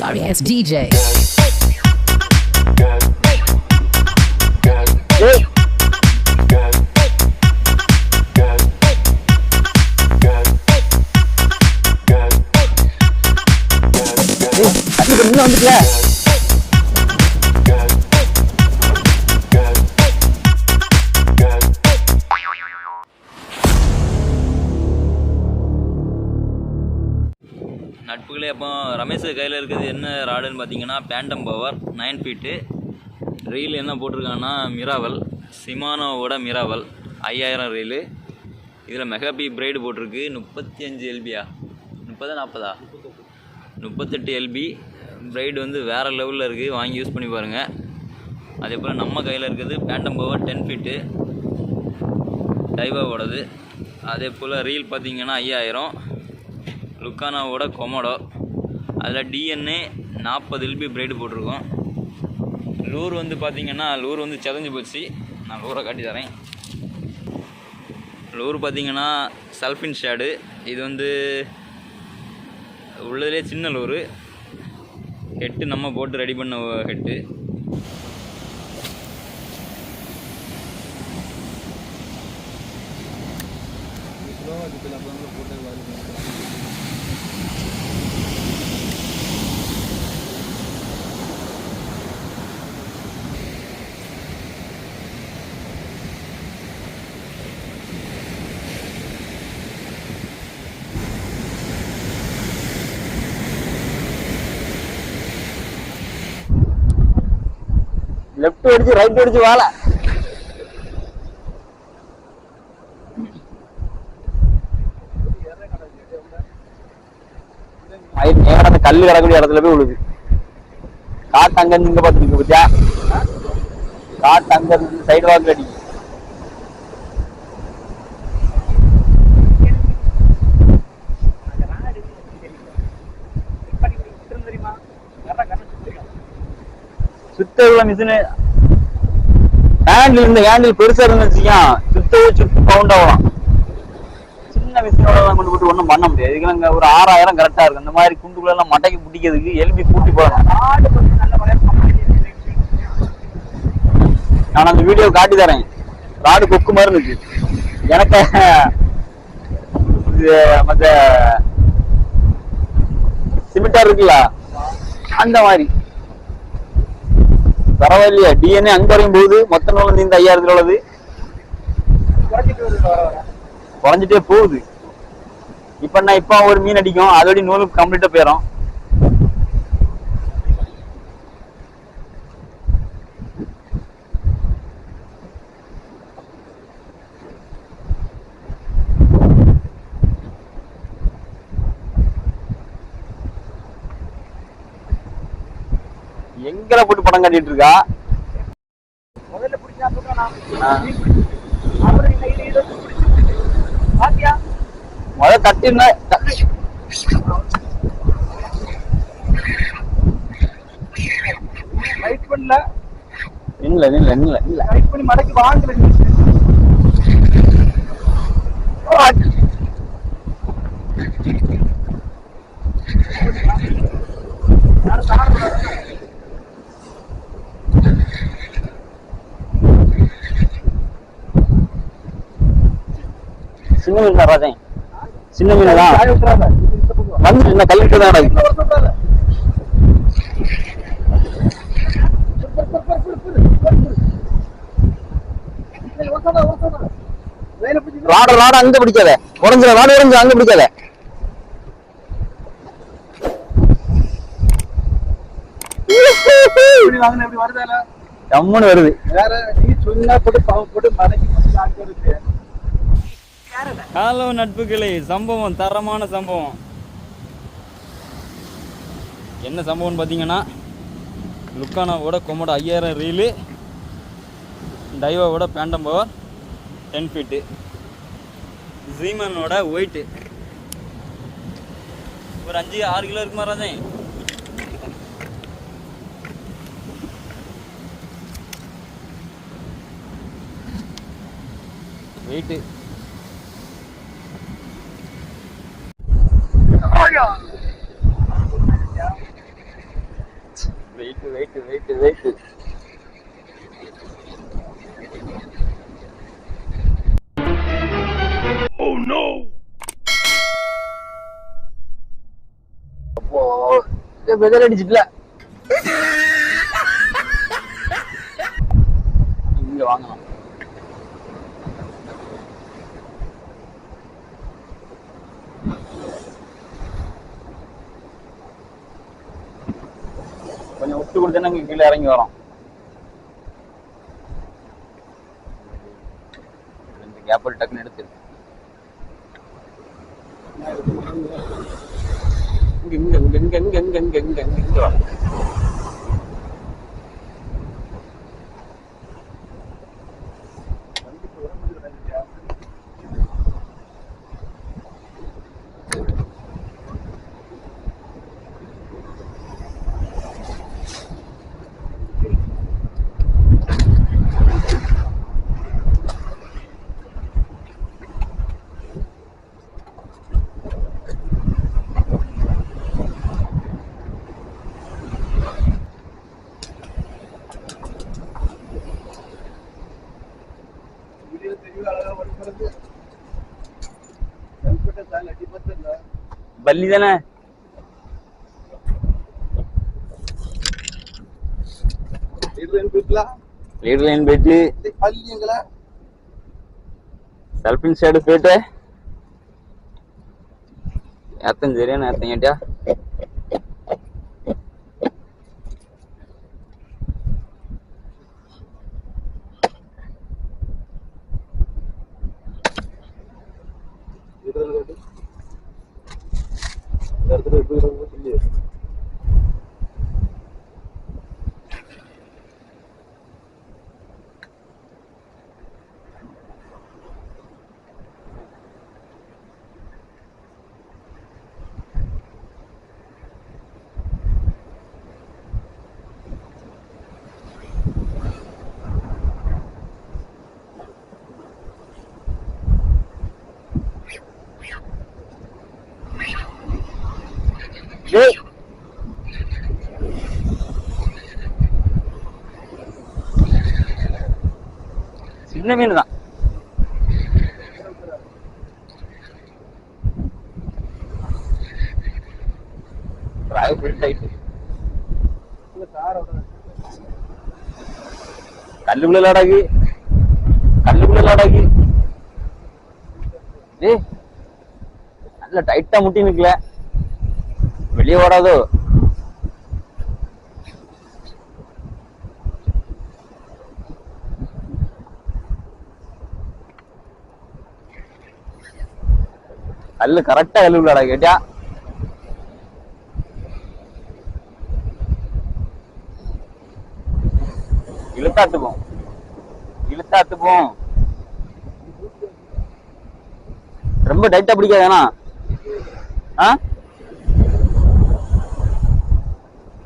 sorry it's DJ. Hey. Hey, I need another glass. அப்போ ரமேஷ் கையில் இருக்கிறது என்ன ராடுன்னு பார்த்தீங்கன்னா phantom power nine feet reel என்ன போட்டிருக்காங்கன்னா மிராவல் சிமானோவோட மிராவல் ஐயாயிரம் ரீலு இதில் மெகாபி பிரைடு போட்டிருக்கு. முப்பத்தி அஞ்சு எல்பியா முப்பதா நாற்பதா முப்பத்தெட்டு எல்பி பிரைடு வந்து வேறு லெவலில் இருக்குது வாங்கி யூஸ் பண்ணி பாருங்கள் அதே போல் நம்ம கையில் இருக்கிறது பேண்டம் பவர் டென் ஃபீட்டு டைவாவோடது. அதே போல் ரீல் பார்த்தீங்கன்னா ஐயாயிரம். லுக்கானாவோட கொமோடோ அதில் டிஎன்ஏ நாற்பது எல்பி பிரைடு போட்டிருக்கோம். லூர் வந்து பார்த்திங்கன்னா லூர் வந்து செதஞ்சு போச்சு. நான் லூரை காட்டி தரேன். லூர் பார்த்தீங்கன்னா சல்ஃபின் ஷேடு இது வந்து உள்ளதுலே சின்ன லூரு. ஹெட்டு நம்ம போட்டு ரெடி பண்ண ஹெட்டு. போட்டு லெஃப்ட் அடிச்சு ரைட் அடிச்சு வாழ. நேரம் அந்த கல்லு கிடக்கூடிய இடத்துல போய் விழுது. காட்டு அங்க இருந்து இங்க பார்த்துருக்கு பத்தியா காட்டு அங்க இருந்து சைடு வாக்கு அடிக்கும் சுத்த மிஷினு ஹேண்டில் இந்த ஹேண்டில் பெருசா இருந்துச்சுக்கா சுத்தவே சுத்து பவுண்ட் ஆகலாம். சின்ன மிஷினோட கொண்டு போட்டு ஒன்றும் பண்ண முடியாது. இதுக்கு அங்க ஒரு ஆறாயிரம் கரெக்டா இருக்கு இந்த மாதிரி குண்டுக்குள்ள எல்லாம் மட்டைக்கு பிடிக்கிறதுக்கு எலும்பி கூட்டி போடணும் நான் அந்த வீடியோ காட்டி தரேன். ராடு கொக்கு மாதிரி இருக்கு எனக்கு இது மத்த சிமெண்டா இருக்குல்ல? அந்த மாதிரி. பரவாயில்லையா. டிஎன்ஏ அங்க வரையும் போகுது. மொத்த நூல் இந்த ஐயாயிரத்துல உள்ளது. குறைஞ்சிட்டே போகுது. இப்ப நான் இப்ப ஒரு மீன் அடிக்கும். அதோட நூலு கம்ப்ளீட்டா போயிடும் எங்கல போட்டு படம் காட்டிட்டு இருக்கா? முத கட்டிருந்தா பண்ணல. இல்ல இல்ல இல்ல இல்ல. பண்ணி மடக்கி வாங்குறது சின்ன மீன் தான் ராஜன் சின்ன மீன் தான். வந்து என்ன கல்லிட்டு தான் ராட ராட அங்க பிடிக்காத. உடஞ்சிட ராடு உடஞ்சு அங்க பிடிக்காத. வாங்கின எப்படி வருதால ஜம்முன்னு வருது. ஹலோ நட்புகளே சம்பவம் தரமான சம்பவம். என்ன சம்பவம்னு பார்த்தீங்கன்னா லுக்கானாவோட கொமோட ஐயாயிரம் ரீலு டைவாவோட பேண்டம் பவர் டென் ஃபீட்டு ஜீமனோட ஒயிட்டு ஒரு அஞ்சு ஆறு கிலோ இருக்குமா ராஜன் வெயிட்டு போயிடும் wait wait wait wait Oh no! அப்போ வெதர் அடிச்சிட்டல. கொஞ்சம் விட்டு கொடுத்தா இங்க கீழே இறங்கி வரோம் இந்த கேப்பிள் டக்குன்னு எடுத்து இங்க இங்க இங்க இங்க இங்க இங்க இங்க இங்க இங்க बल्ली देना है ಲೀಡ್ ಲೈನ್ ಬಿಡ್ಲಿ ಸೆಲ್ಫ್ ಇನ್ ಸೈಡ್ ಬಿಟ್ರೆ? ಯಾತನ್ ಜರಿಯನ ಯಾತನ್ ಏಟ್ಯಾ சின்ன மீன் தான் കല്ലുള്ളിലടകി கல்லுக்குள்ளடக்கி நல்ல டைட்டா முட்டி நிக்கல. வெளியே ஓடாதோ? கல்லு கரெக்டா கல்லுக்குள்ளடா கேட்டியா? இழுத்தாத்துப்போம் இழுத்தாத்துப்போம் ரொம்ப டைட்டா பிடிக்காதேனா ஆ?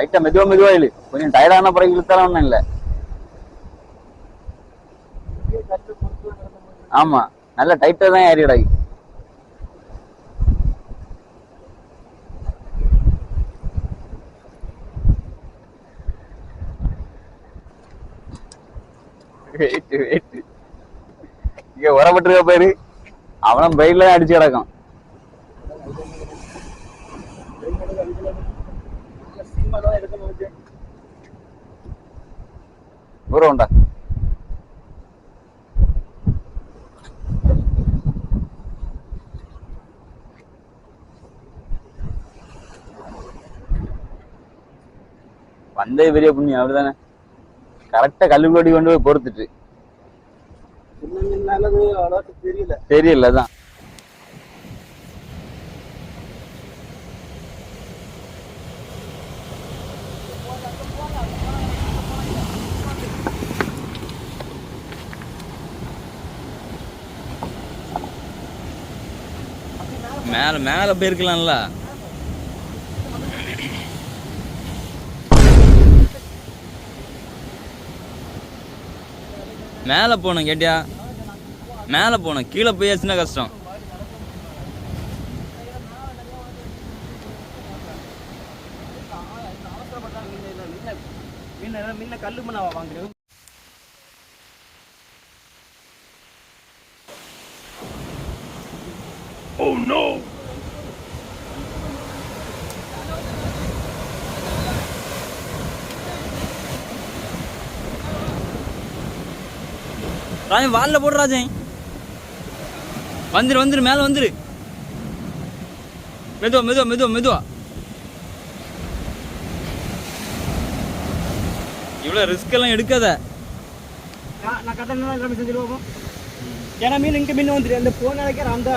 லைட்டா மெதுவா மெதுவா இழு. கொஞ்சம் டயர்டான பிறகு இழுத்தாலும் ஒண்ணும் இல்ல. ஆமா. நல்ல டைட்டா தான் ஏறிடா. வெயிட் வெயிட் இங்க உரப்பட்டிருக்க பேரு. அவனும் பைக்ல தான் அடிச்சு கிடக்கும் எடுக்கணும் தூரம் உண்டா வந்தே பெரிய புண்ணியம் அப்படிதானே கரெக்டா கல்லுக்குள்ளடி கொண்டு போய் பொறுத்துட்டு தெரியல தெரியல மேலே மேலே போயிருக்கலாம்ல மேலே போகணும் கேட்டியா? மேலே போகணும். கீழே போயாச்சுன்னா கஷ்டம். மீன் மீன கல்லு மண்ணா வாங்குறேன். ராஜன் வாலில் போடு ராஜன் வந்துரு வந்துரு மேலே வந்துரு. மெதுவா மெதுவா மெதுவா மெதுவா. இவ்வளோ ரிஸ்க் எல்லாம் எடுக்காத. நான் எல்லாமே செஞ்சிருவோம் ஏன்னா மீன் இங்க மீன் வந்துரு அந்த போன நினைக்கிற அந்த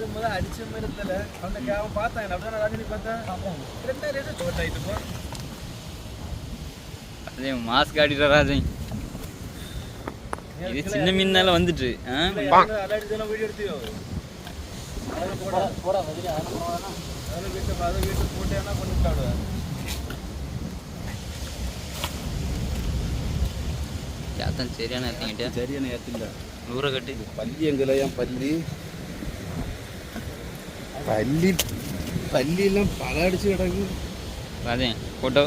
அது முதல்ல அடிச்ச மாதிரி இருந்தல அவனை கேவம் பார்த்தாங்க அப்படிதான் ராஜினி பார்த்தேன். ரெண்டு ரெண்டு தோட்டாயிட்டு போ. மாஸ்க் ஆடிடுற ராஜன். இது சின்ன மீன்னால வந்துட்டு வீடியோ எடுத்தியோ? போடா. அதெல்லாம் வீட்டு அதை வீட்டு போட்டேன்னா பண்ணிவிட்டாடுவேன் சரியான சரியான ஏற்றில்லை நூறு கட்டி. பள்ளி எங்களையும் பள்ளி പല്ലി പല്ലിയെല്ലാം പല അടിച്ച് കിടക്കും. അതെ കൂട്ടോ.